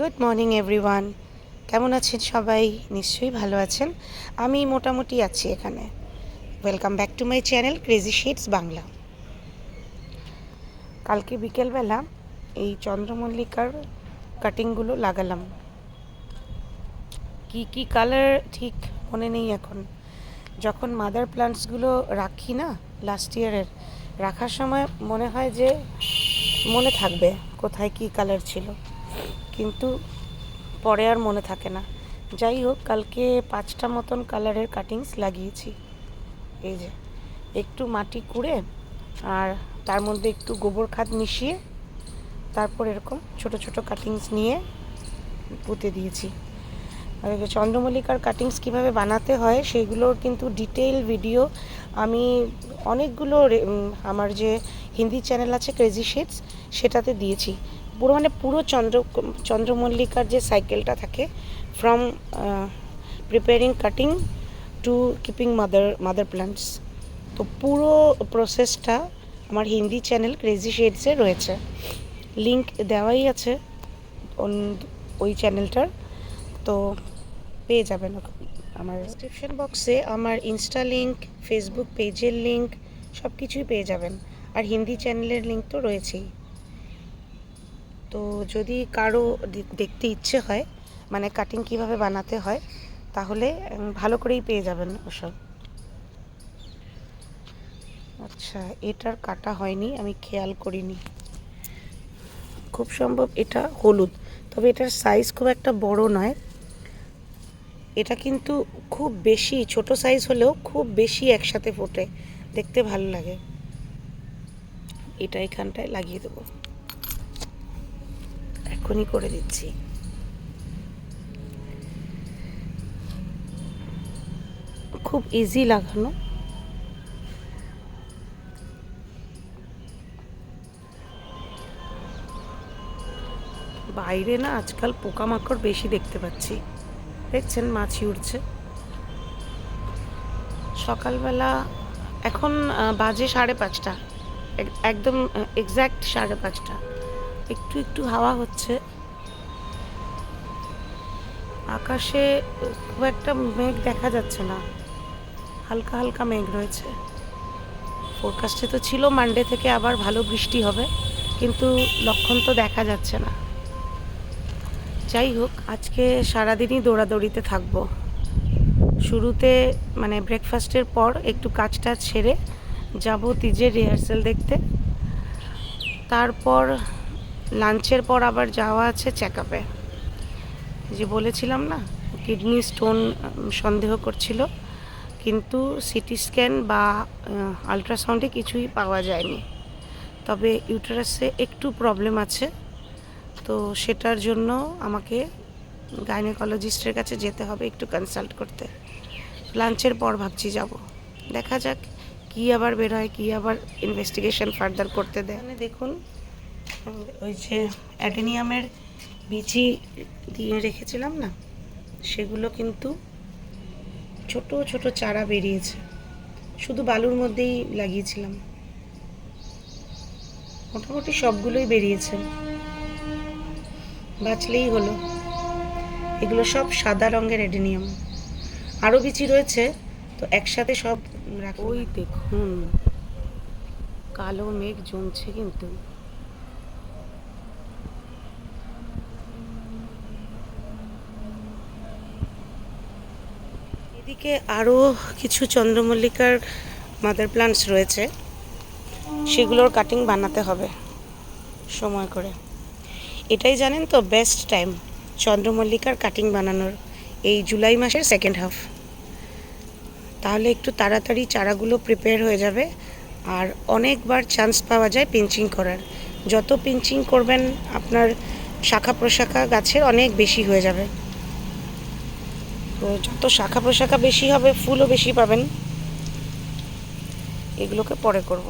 Good morning everyone কেমন আছেন সবাই? নিশ্চয়ই ভালো আছেন। আমি মোটামুটি আছি এখানে। Welcome back to my channel crazy shades Bangla কালকে বিকেলবেলা এই চন্দ্রমল্লিকার কাটিংগুলো লাগালাম। কি কি কালার ঠিক মনে নেই এখন। যখন মাদার প্লান্টসগুলো রাখি না লাস্ট ইয়ারের রাখার সময় মনে হয় যে মনে থাকবে কোথায় কি কালার ছিল। কিন্তু পরে আর মনে থাকে না। যাই হোক, কালকে পাঁচটা মতন কালারের কাটিংস লাগিয়েছি। এই যে, একটু মাটি কুড়ে আর তার মধ্যে একটু গোবর খাদ মিশিয়ে তারপর এরকম ছোট ছোট কাটিংস নিয়ে পুঁতে দিয়েছি। চন্দ্রমল্লিকার কাটিংস কীভাবে বানাতে হয় সেগুলোর কিন্তু ডিটেল ভিডিও আমি অনেকগুলো আমার যে হিন্দি চ্যানেল আছে ক্রেজি শেডস সেটাতে দিয়েছি। পুরো মানে পুরো চন্দ্র, চন্দ্রমল্লিকার যে সাইকেলটা থাকে from preparing cutting to keeping mother mother plants তো পুরো প্রসেসটা আমার হিন্দি চ্যানেল ক্রেজি শেডসে রয়েছে। লিংক দেওয়াই আছে ওই চ্যানেলটার তো পেয়ে যাবেন। আমার ডিসক্রিপশন বক্সে আমার ইনস্টা লিঙ্ক ফেসবুক পেজের লিঙ্ক সব কিছুই পেয়ে যাবেন। আর হিন্দি চ্যানেলের লিঙ্ক তো রয়েছেই। তো যদি কারও দেখতে ইচ্ছে হয় মানে কাটিং কীভাবে বানাতে হয়, তাহলে ভালো করেই পেয়ে যাবেন ওসব। আচ্ছা এটার কাটা হয়নি, আমি খেয়াল করিনি। খুব সম্ভব এটা হলুদ, তবে এটার সাইজ খুব একটা বড় নয়। এটা কিন্তু খুব বেশি, ছোট সাইজ হলেও খুব বেশি একসাথে ফোটে, দেখতে ভালো লাগে। এটা এখানটায় লাগিয়ে দেবো। এখনই করে দিচ্ছি। খুব ইজি লাগানো। বাইরে না আজকাল পোকামাকড় বেশি দেখতে পাচ্ছি। দেখছেন, মাছি উঠছে সকালবেলা এখন বাজে সাড়ে পাঁচটা। এক- একদম এক্স্যাক্ট সাড়ে পাঁচটা। একটু একটু হাওয়া হচ্ছে। আকাশে খুব একটা মেঘ দেখা যাচ্ছে না। হালকা হালকা মেঘ রয়েছে। ফোরকাস্টে তো ছিল মানডে থেকে আবার ভালো বৃষ্টি হবে, কিন্তু লক্ষণ তো দেখা যাচ্ছে না। যাই হোক, আজকে সারাদিনই দৌড়াদৌড়িতে থাকব। শুরুতে মানে ব্রেকফাস্টের পর একটু কাজ টাজ সেরে যাব তিজের রিহার্সেল দেখতে। তারপর লাঞ্চের পর আবার যাওয়া আছে চেক আপে যে বলেছিলাম না, কিডনি স্টোন সন্দেহ করছিল, কিন্তু সিটি স্ক্যান বা আলট্রাসাউন্ডে কিছুই পাওয়া যায়নি। তবে ইউটারাসে একটু প্রবলেম আছে, তো সেটার জন্য আমাকে গাইনোকোলজিস্টের কাছে যেতে হবে একটু কনসাল্ট করতে। লাঞ্চের পর ভাবছি যাব। দেখা যাক কি আবার বের হয় কি আবার ইনভেস্টিগেশন ফার্দার করতে দেয়। দেখুন ওই যে অ্যাডেনিয়ামের বিচি দিয়ে রেখেছিলাম না, সেগুলো কিন্তু ছোট ছোট চারা বেরিয়েছে। শুধু বালুর মধ্যেই লাগিয়েছিলাম। মোটামুটি সবগুলোই বেরিয়েছে। বাঁচলেই হলো। এগুলো সব সাদা রঙের এডেনিয়াম আরও বিচি রয়েছে, তো একসাথে সব রাখ ওই দেখুন, কালো মেঘ জমছে কিন্তু। এদিকে আরও কিছু চন্দ্রমল্লিকার মাদার প্লান্টস রয়েছে। সেগুলোর কাটিং বানাতে হবে সময় করে। এটাই জানেন তো বেস্ট টাইম চন্দ্রমল্লিকার কাটিং বানানোর এই জুলাই মাসের সেকেন্ড হাফ তাহলে একটু তাড়াতাড়ি চারাগুলো প্রিপেয়ার হয়ে যাবে আর অনেকবার চান্স পাওয়া যায় পিঞ্চিং করার। যত পিঞ্চিং করবেন, আপনার শাখা প্রশাখা গাছের অনেক বেশি হয়ে যাবে। তো যত শাখা প্রশাখা বেশি হবে, ফুলও বেশি পাবেন। এগুলোকে পরে করব।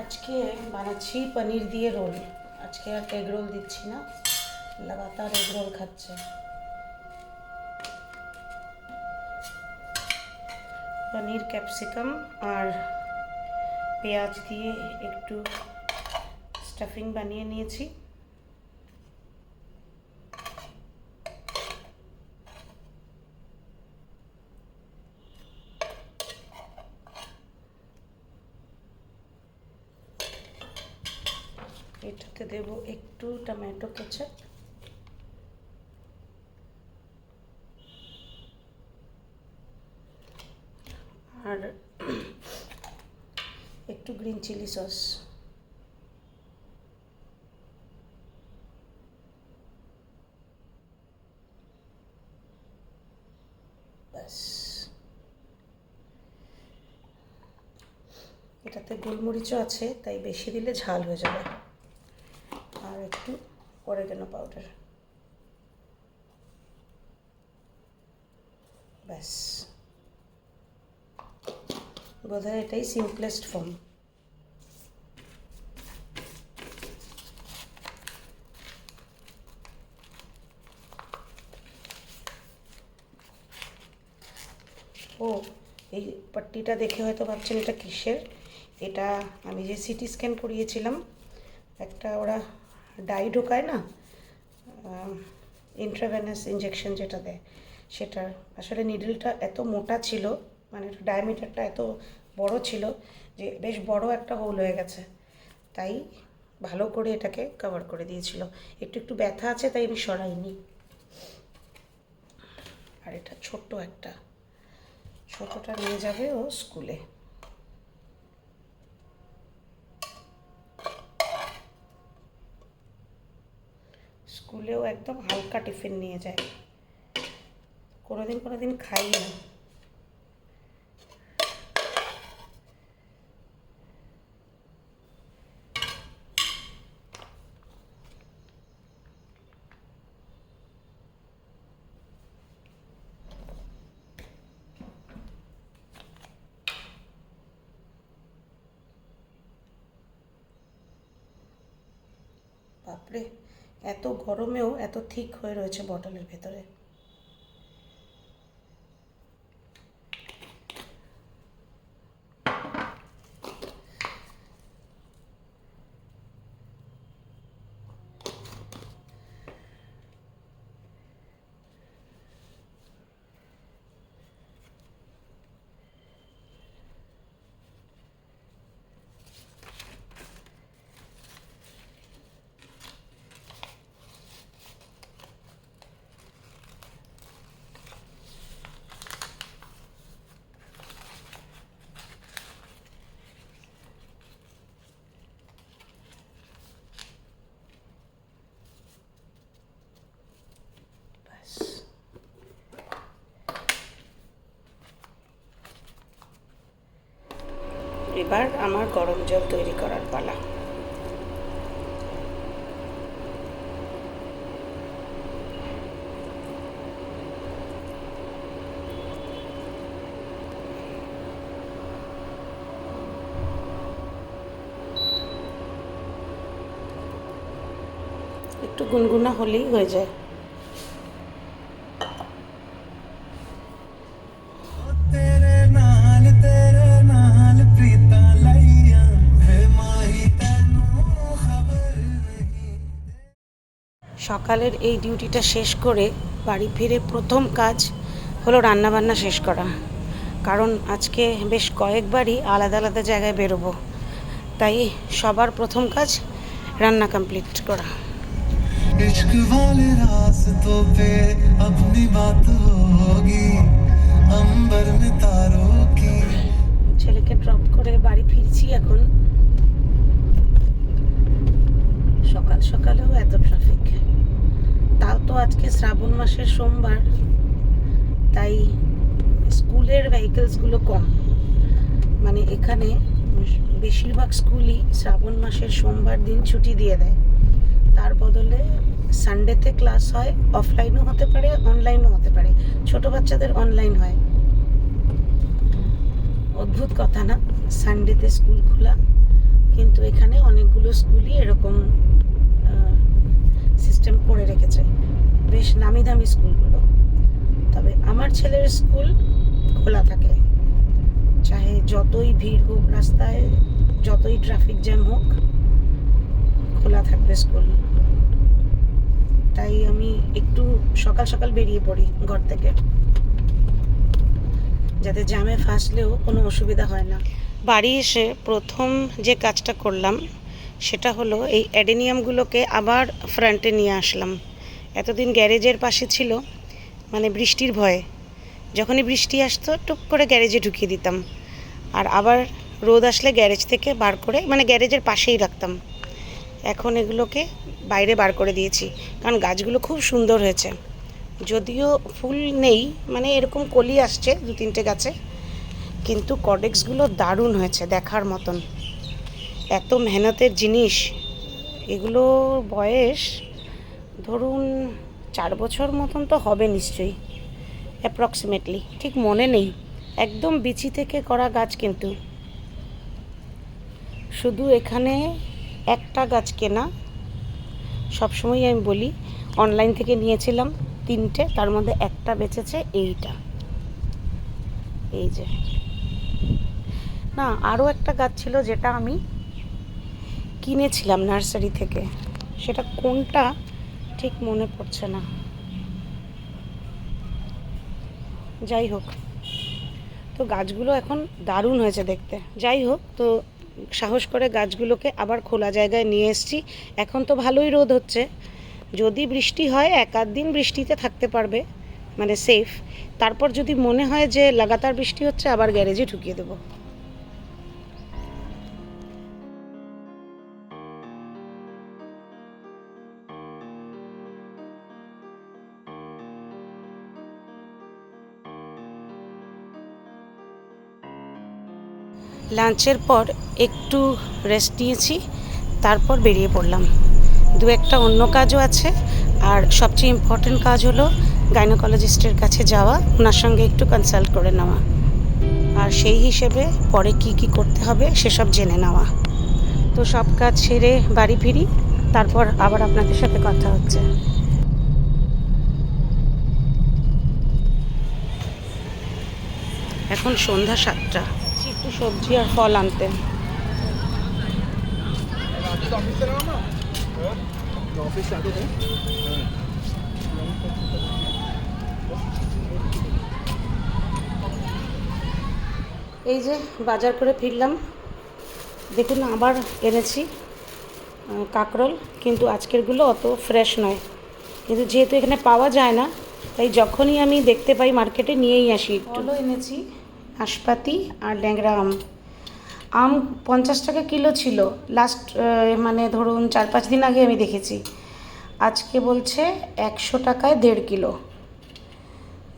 আজকে বানাচ্ছি পনির দিয়ে রোল। আজকে আর এগ রোল দিচ্ছি না। লাগাতার এগ রোল খাচ্ছে। পনির, ক্যাপসিকাম আর পেঁয়াজ দিয়ে একটু স্টাফিং বানিয়ে নিয়েছি। এটাতে দেব একটু টমেটো কেচাপ। আর একটু গ্রিন চিলি সস। ব্যাস। এটাতে গোলমরিচও আছে, তাই বেশি দিলে ঝাল হয়ে যাবে। অরেগানো পাউডার ব্যাস বোধহয় এটাই সিম্পলেস্ট ফর্ম ও, এই পট্টিটা দেখে হয়তো ভাবছেন এটা কিসের? এটা আমি যে সিটি স্ক্যান করিয়েছিলাম, একটা ওরা ডাই ঢোকায় না ইন্ট্রাভেনাস ইঞ্জেকশন যেটা দেয়, সেটার। আসলে নিডলটা এত মোটা ছিল মানে ডায়ামিটারটা এত বড় ছিল যে বেশ বড় একটা হোল হয়ে গেছে। তাই ভালো করে এটাকে কভার করে দিয়েছিল। একটু একটু ব্যথা আছে, তাই আমি সরাইনি। আর এটা ছোট্ট একটা, ছোটটা নিয়ে যাবে ও স্কুলে স্কুলেও একদম হালকা টিফিন নিয়ে যায়। কোনোদিন কোনোদিন খাই না। এত গরমেও এত ঠিক হয়ে রয়েছে বটলের ভেতরে ব্যাস এবার আমার গরম জল তৈরি করার পালা। একটু গুনগুনা হলেই হয়ে যায়। সকালের এই ডিউটিটা শেষ করে বাড়ি ফিরে প্রথম কাজ হলো রান্নাবান্না শেষ করা কারণ আজকে বেশ কয়েকবারই আলাদা আলাদা জায়গায় বেরোবো তাই সবার প্রথম কাজ রান্না কমপ্লিট করা इश्क वाले रास्तों पे अपनी बात होगी अंबर में तारों की ছেলেকে ড্রপ করে বাড়ি ফিরছি এখন সকাল সকালেও এত ট্রাফিক তাও তো আজকে শ্রাবণ মাসের সোমবার, তাই স্কুলের ভেহিকেলসগুলো কম। মানে এখানে বেশিরভাগ স্কুলই শ্রাবণ মাসের সোমবার দিন ছুটি দিয়ে দেয়। তার বদলে সানডেতে ক্লাস হয় অফলাইনও হতে পারে অনলাইনও হতে পারে। ছোট বাচ্চাদের অনলাইন হয়। অদ্ভুত কথা না? সানডেতে স্কুল খোলা, কিন্তু এখানে অনেকগুলো স্কুলই এরকম সিস্টেম করে রেখেছে। বেশ নামি দামি স্কুলগুলো। তবে আমার ছেলের স্কুল খোলা থাকে। চাহে যতই ভিড় হোক রাস্তায়, যতই ট্রাফিক জ্যাম হোক, খোলা থাকবে স্কুল। তাই আমি একটু সকাল সকাল বেরিয়ে পড়ি ঘর থেকে। যাতে জ্যামে ফাঁসলেও কোনো অসুবিধা হয় না। বাড়ি এসে প্রথম যে কাজটা করলাম সেটা হলো এই অ্যাডেনিয়ামগুলোকে আবার ফ্রন্টে নিয়ে আসলাম। এতদিন গ্যারেজের পাশে ছিল মানে বৃষ্টির ভয়ে। যখনই বৃষ্টি আসতো, টুক করে গ্যারেজে ঢুকিয়ে দিতাম। আর আবার রোদ আসলে গ্যারেজ থেকে বার করে মানে গ্যারেজের পাশেই রাখতাম। এখন এগুলোকে বাইরে বার করে দিয়েছি, কারণ গাছগুলো খুব সুন্দর হয়েছে। যদিও ফুল নেই মানে এরকম কলি আসছে দু তিনটে গাছে, কিন্তু কডেক্সগুলো দারুণ হয়েছে দেখার মতন। এত মেহনতের জিনিস, এগুলো বয়স ধরুন চার বছর মতন তো হবে নিশ্চয়ই অ্যাপ্রক্সিমেটলি ঠিক মনে নেই, একদম বিচি থেকে করা গাছ কিন্তু। শুধু এখানে একটা গাছ কেনা সবসময় আমি বলি অনলাইন থেকে নিয়েছিলাম তিনটে, তার মধ্যে একটা বেঁচেছে এইটা। এই যে। না, আরও একটা গাছ ছিল যেটা আমি কিনেছিলাম নার্সারি থেকে, সেটা কোনটা ঠিক মনে পড়ছে না। যাই হোক, তো গাছগুলো এখন দারুণ হয়েছে দেখতে। যাই হোক, তো সাহস করে গাছগুলোকে আবার খোলা জায়গায় নিয়ে এসেছি। এখন তো ভালোই রোদ হচ্ছে। যদি বৃষ্টি হয়, এক আধ দিন বৃষ্টিতে থাকতে পারবে মানে সেফ তারপর যদি মনে হয় যে লাগাতার বৃষ্টি হচ্ছে, আবার গ্যারেজে ঢুকিয়ে দেবো। লাঞ্চের পর একটু রেস্ট নিয়েছি, তারপর বেরিয়ে পড়লাম। দু একটা অন্য কাজও আছে, আর সবচেয়ে ইম্পর্টেন্ট কাজ হলো গাইনোকোলজিস্টের কাছে যাওয়া ওনার সঙ্গে একটু কনসাল্ট করে নেওয়া। আর সেই হিসেবে পরে কি কি করতে হবে সেসব জেনে নেওয়া। তো সব কাজ সেরে বাড়ি ফিরি, তারপর আবার আপনাদের সাথে কথা হচ্ছে। এখন সন্ধ্যা সাতটা। একটু সবজি আর ফল আনতে। এই যে বাজার করে ফিরলাম। দেখুন, আবার এনেছি কাঁকরোল, কিন্তু আজকেরগুলো অত ফ্রেশ নয়। কিন্তু যেহেতু এখানে পাওয়া যায় না, তাই যখনই আমি দেখতে পাই মার্কেটে নিয়েই আসি একটু। এনেছি। নাশপাতি আর ল্যাংড়া আম। আম পঞ্চাশ টাকা কিলো ছিল। লাস্ট মানে ধরুন চার পাঁচ দিন আগে আমি দেখেছি। আজকে বলছে একশো টাকায় দেড় কিলো।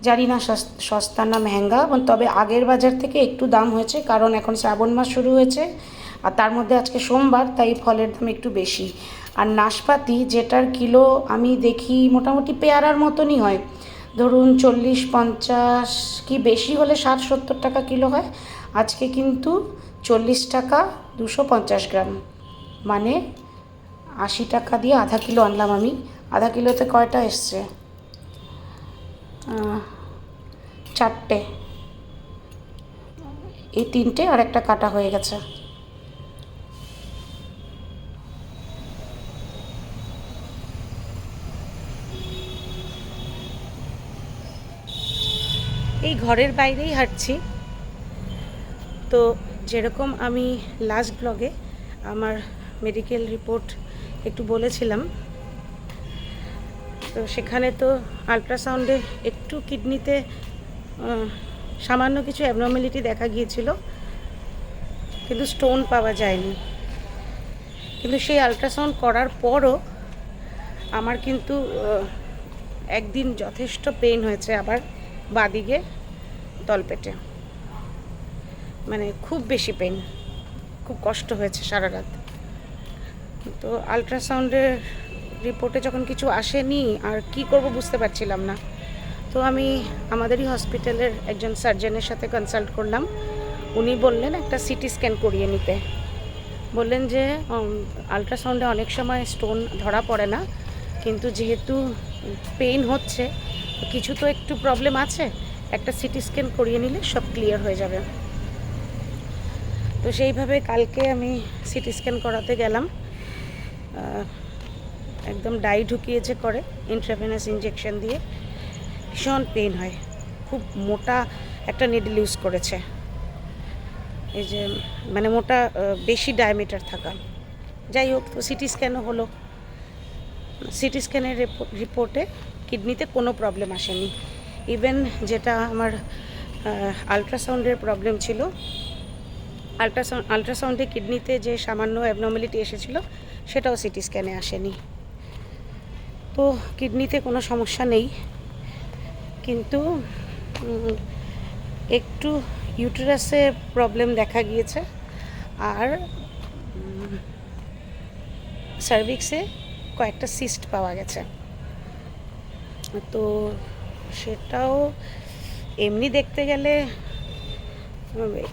জানি না সস- সস্তা না মেহেঙ্গা তবে আগের বাজার থেকে একটু দাম হয়েছে, কারণ এখন শ্রাবণ মাস শুরু হয়েছে, আর তার মধ্যে আজকে সোমবার, তাই ফলের দাম একটু বেশি। আর নাশপাতি, যেটার কিলো আমি দেখি মোটামুটি পেয়ারার মতনই হয়। ধরুন চল্লিশ, পঞ্চাশ কি বেশি হলে ষাট, সত্তর টাকা কিলো হয়? আজকে কিন্তু চল্লিশ টাকা দুশো পঞ্চাশ গ্রাম। মানে আশি টাকা দিয়ে আধা কিলো আনলাম আমি। আধা কিলোতে কয়টা এসছে? চারটে। এই তিনটে আর একটা কাটা হয়ে গেছে। এই ঘরের বাইরেই হাঁটছি। তো যেরকম আমি লাস্ট ব্লগে আমার মেডিকেল রিপোর্ট একটু বলেছিলাম, তো সেখানে তো আলট্রাসাউন্ডে একটু কিডনিতে সামান্য কিছু অ্যাবনর্মালিটি দেখা গিয়েছিল, কিন্তু স্টোন পাওয়া যায়নি। কিন্তু সেই আলট্রাসাউন্ড করার পরও আমার কিন্তু একদিন যথেষ্ট পেন হয়েছে আবার বাদিকে তলপেটে। মানে খুব বেশি পেন খুব কষ্ট হয়েছে সারা রাত। তো আলট্রাসাউন্ডের রিপোর্টে যখন কিছু আসেনি, আর কি করব বুঝতে পারছিলাম না। তো আমি আমাদেরই হসপিটালের একজন সার্জনের সাথে কনসাল্ট করলাম। উনি বললেন, একটা সিটি স্ক্যান করিয়ে নিতে। বললেন যে আলট্রাসাউন্ডে অনেক সময় স্টোন ধরা পড়ে না, কিন্তু যেহেতু পেইন হচ্ছে, কিছু তো একটু প্রবলেম আছে। একটা সিটি স্ক্যান করিয়ে নিলে সব ক্লিয়ার হয়ে যাবে। তো সেইভাবে কালকে আমি সিটি স্ক্যান করাতে গেলাম। একদম ডাই ঢুকিয়েছে করে ইন্ট্রাভেনাস ইঞ্জেকশন দিয়ে। ভীষণ পেন হয়। খুব মোটা একটা নিডল ইউজ করেছে। এই যে মানে মোটা বেশি ডায়ামিটার থাকা। যাই হোক, তো সিটি স্ক্যানও হলো। সিটি স্ক্যানের রিপোর্টে কিডনিতে কোনো প্রবলেম আসেনি। ইভেন যেটা আমার আলট্রাসাউন্ডের প্রবলেম ছিল আলট্রাসাউন্ড আলট্রাসাউন্ডে কিডনিতে যে সামান্য অ্যাবনর্মালিটি এসেছিল, সেটাও সিটি স্ক্যানে আসেনি। তো কিডনিতে কোনো সমস্যা নেই, কিন্তু একটু ইউটেরাসে প্রবলেম দেখা গিয়েছে, আর সার্ভিক্সে কয়েকটা সিস্ট পাওয়া গেছে। তো সেটাও এমনি দেখতে গেলে,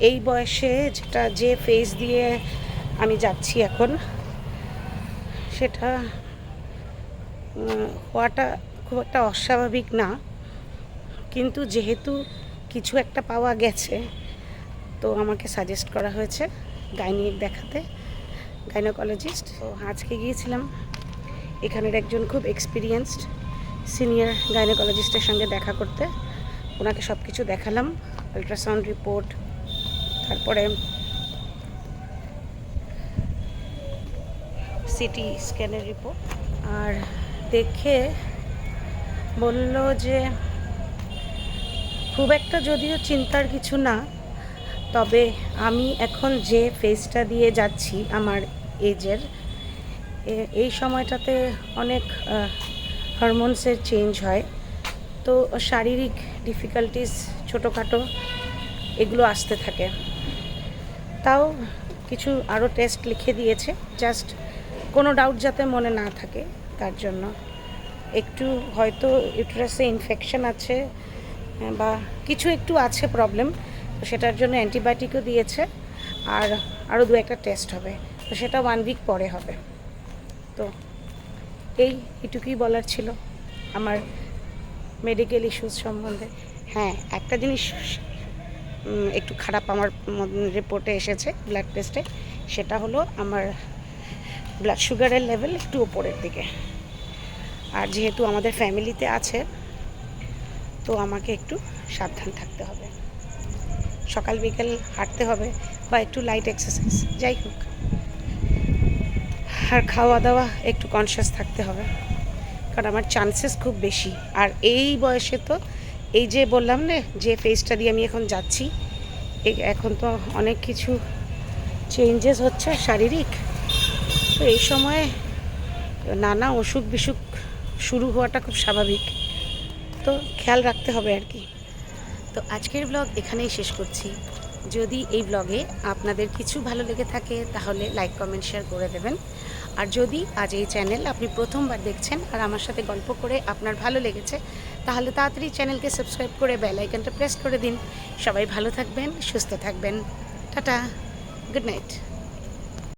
এই বয়সে যেটা যে ফেস দিয়ে আমি যাচ্ছি এখন, সেটা হওয়াটা খুব একটা অস্বাভাবিক না। কিন্তু যেহেতু কিছু একটা পাওয়া গেছে, তো আমাকে সাজেস্ট করা হয়েছে গাইনিক দেখাতে গাইনোকোলজিস্ট তো আজকে গিয়েছিলাম, এখানের একজন খুব এক্সপিরিয়েন্সড সিনিয়র গাইনোকোলজিস্টের সঙ্গে দেখা করতে। ওনাকে সব কিছু দেখালাম আলট্রাসাউন্ড রিপোর্ট তারপরে সিটি স্ক্যানের রিপোর্ট আর দেখে বলল যে, খুব একটা যদিও চিন্তার কিছু না, তবে আমি এখন যে ফেজটা দিয়ে যাচ্ছি আমার এজের এই সময়টাতে অনেক হরমোনসের চেঞ্জ হয়। তো শারীরিক ডিফিকাল্টিস ছোটোখাটো এগুলো আসতে থাকে। তাও কিছু আরও টেস্ট লিখে দিয়েছে। জাস্ট কোনো ডাউট যাতে মনে না থাকে, তার জন্য। একটু হয়তো ইউটারাসে ইনফেকশন আছে বা কিছু একটু আছে প্রবলেম তো সেটার জন্য অ্যান্টিবায়োটিকও দিয়েছে। আর আরও দু একটা টেস্ট হবে, তো সেটা ওয়ান উইক পরে হবে। তো এই এটুকুই বলার ছিল আমার মেডিকেল ইস্যুস সম্বন্ধে। হ্যাঁ একটা জিনিস একটু খারাপ আমার রিপোর্টে এসেছে ব্লাড টেস্টে সেটা হলো আমার ব্লাড সুগারের লেভেল একটু ওপরের দিকে। আর যেহেতু আমাদের ফ্যামিলিতে আছে, তো আমাকে একটু সাবধান থাকতে হবে। সকাল বিকেল হাঁটতে হবে বা একটু লাইট এক্সারসাইজ যাই হোক। আর খাওয়া দাওয়া একটু কনসিয়াস থাকতে হবে। কারণ আমার চান্সেস খুব বেশি। আর এই বয়সে তো এই যে বললাম না, যে ফেজটা দিয়ে আমি এখন যাচ্ছি এখন তো অনেক কিছু চেঞ্জেস হচ্ছে শারীরিক। তো এই সময়ে নানা অসুখ বিসুখ শুরু হওয়াটা খুব স্বাভাবিক। তো খেয়াল রাখতে হবে আর কি। তো আজকের ব্লগ এখানেই শেষ করছি। যদি এই ব্লগে আপনাদের কিছু ভালো লেগে থাকে, তাহলে লাইক কমেন্ট শেয়ার করে দেবেন। আর যদি আজ এই চ্যানেল আপনি প্রথমবার দেখছেন আর আমার সাথে গল্প করে আপনার ভালো লেগেছে, তাহলে তাড়াতাড়ি চ্যানেলকে সাবস্ক্রাইব করে বেল আইকনটা প্রেস করে দিন। সবাই ভালো থাকবেন, সুস্থ থাকবেন। Tata, good night.